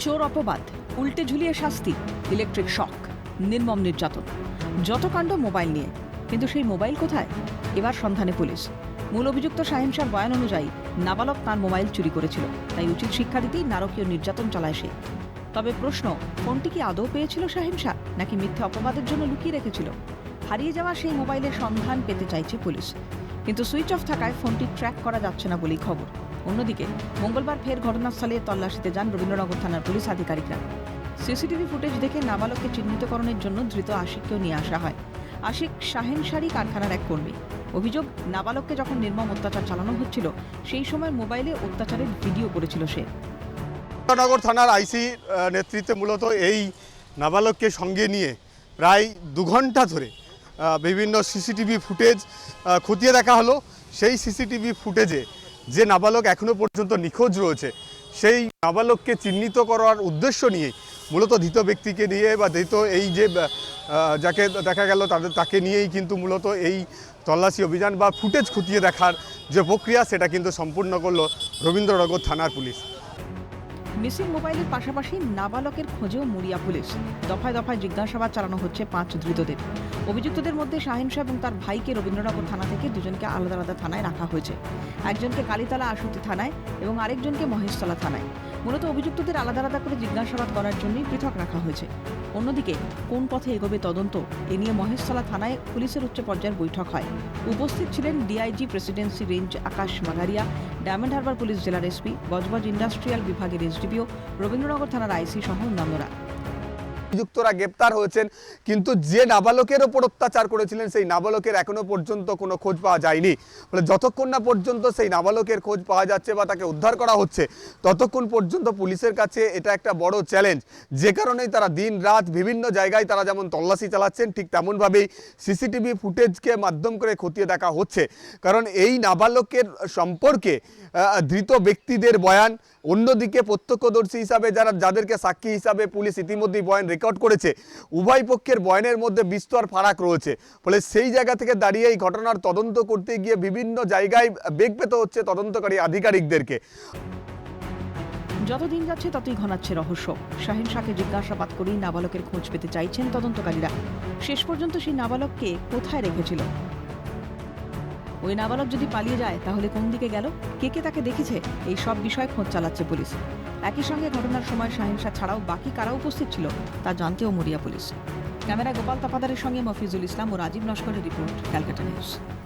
গুরুতর অপবাদ, উল্টে ঝুলিয়ে শাস্তি, ইলেকট্রিক শক, নির্মম নির্যাতন। যত কাণ্ড মোবাইল নিয়ে, কিন্তু সেই মোবাইল কোথায়? এবার সন্ধানে পুলিশ। মূল অভিযুক্ত শাহিন শাহর বয়ান অনুযায়ী, নাবালক তার মোবাইল চুরি করেছিল, তাই উচিত শিক্ষা দিতেই নারকীয় নির্যাতন চালায় সে। তবে প্রশ্ন, ফোনটি কি আদৌ পেয়েছিল শাহিন শাহ, নাকি মিথ্যা অপবাদের জন্য লুকিয়ে রেখেছিল? হারিয়ে যাওয়া সেই মোবাইলের সন্ধান পেতে চাইছে পুলিশ। কিন্তু সুইচ অফ থাকায় ফোনটি ট্র্যাক করা যাচ্ছে না বলেই খবর। অন্যদিকে, মঙ্গলবার ফের ঘটনাস্থলে তল্লাশিতে যান রবীন্দ্রনগর থানার পুলিশ আধিকারিকরা। সিসিটিভি ফুটেজ দেখে নাবালককে চিহ্নিতকরণের জন্য ধৃত আশিককেও নিয়ে আসা হয়। আশিক শাহেনশাড়ি কারখানার এক কর্মী। অভিযোগ, নাবালককে যখন নির্মম অত্যাচার চালানো হচ্ছিল, সেই সময় মোবাইলে অত্যাচারের ভিডিও করেছিল সে। নগর থানার আইসি নেতৃত্বে মূলত এই নাবালককে সঙ্গে নিয়ে প্রায় দু ঘণ্টা ধরে বিভিন্ন সিসিটিভি ফুটেজ খতিয়ে দেখা হলো। সেই সিসিটিভি ফুটেজে যে নাবালক এখনও পর্যন্ত নিখোঁজ রয়েছে, সেই নাবালককে চিহ্নিত করার উদ্দেশ্য নিয়ে মূলত ধৃত ব্যক্তিকে নিয়ে বা ধৃত এই যে যাকে দেখা গেল তাদের তাকে নিয়েই কিন্তু মূলত এই তল্লাশি অভিযান বা ফুটেজ খুঁটিয়ে দেখার যে প্রক্রিয়া, সেটা কিন্তু সম্পূর্ণ করল রবীন্দ্রনগর থানার পুলিশ। মিসিং মোবাইলের পাশাপাশি নাবালকের খোঁজেও মরিয়া পুলিশ। দফায় দফায় জিজ্ঞাসাবাদ চালানো হচ্ছে পাঁচ ধৃতদের। অভিযুক্তদের মধ্যে শাহিন শাহ এবং তার ভাইকে রবীন্দ্রনগর থানা থেকে দুজনকে আলাদা আলাদা থানায় রাখা হয়েছে। একজনকে কালীতলা আসতি থানায় এবং আরেকজনকে মহেশতলা থানায়। মূলত অভিযুক্তদের আলাদা আলাদা করে জিজ্ঞাসাবাদ করার জন্যই পৃথক রাখা হয়েছে। অন্যদিকে, কোন পথে এগোবে তদন্ত, এ নিয়ে মহেশতলা থানায় পুলিশের উচ্চ পর্যায়ের বৈঠক হয়। উপস্থিত ছিলেন DIG presidency range Akash Magaria, Diamond Harbour police জেলার এসপি গজবজ ইন্ডাস্ট্রিয়াল বিভাগের এসডিপিও, রবীন্দ্রনগর থানার আইসি সহ অন্যান্যরা। অভিযুক্তরা গ্রেপ্তার হয়েছেন, কিন্তু যে নাবালকের ওপর অত্যাচার করেছিলেন, সেই নাবালকের এখনও পর্যন্ত কোনো খোঁজ পাওয়া যায়নি। ফলে যতক্ষণ না পর্যন্ত সেই নাবালকের খোঁজ পাওয়া যাচ্ছে বা তাকে উদ্ধার করা হচ্ছে, ততক্ষণ পর্যন্ত পুলিশের কাছে এটা একটা বড় চ্যালেঞ্জ। যে কারণেই তারা দিন রাত বিভিন্ন জায়গায় তারা যেমন তল্লাশি চালাচ্ছেন, ঠিক তেমনভাবেই সিসিটিভি ফুটেজকে মাধ্যম করে খতিয়ে দেখা হচ্ছে। কারণ এই নাবালকের সম্পর্কে ধৃত ব্যক্তিদের বয়ান অন্যদিকে প্রত্যক্ষদর্শী হিসাবে যারা যাদেরকে সাক্ষী হিসাবে পুলিশ ইতিমধ্যেই বয়ান রেকর্ড করেছে, উভয় পক্ষের বয়ানের মধ্যে বিস্তর ফারাক রয়েছে। ফলে সেই জায়গা থেকে দাঁড়িয়ে এই ঘটনার তদন্ত করতে গিয়ে বিভিন্ন জায়গায় বেগ পেতে হচ্ছে তদন্তকারী আধিকারিকদেরকে। যত দিন যাচ্ছে ততই ঘনাচ্ছে রহস্য। শাহিন শাহকে জিজ্ঞাসাবাদ করেই নাবালকের খোঁজ পেতে চাইছেন তদন্তকারীরা। শেষ পর্যন্ত সেই নাবালককে কোথায় রেখেছিল? ওই নাবালক যদি পালিয়ে যায়, তাহলে কোন দিকে গেল? কে কে তাকে দেখেছে? এই সব বিষয়ে খোঁজ চালাচ্ছে পুলিশ। একই সঙ্গে ঘটনার সময় সাহিংসা ছাড়াও বাকি কারা উপস্থিত ছিল, তা জানতেও মরিয়া পুলিশ। ক্যামেরা গোপাল তাপাদারের সঙ্গে মফিজুল ইসলাম ও রাজীব নস্করের রিপোর্ট, ক্যালকাটা নিউজ।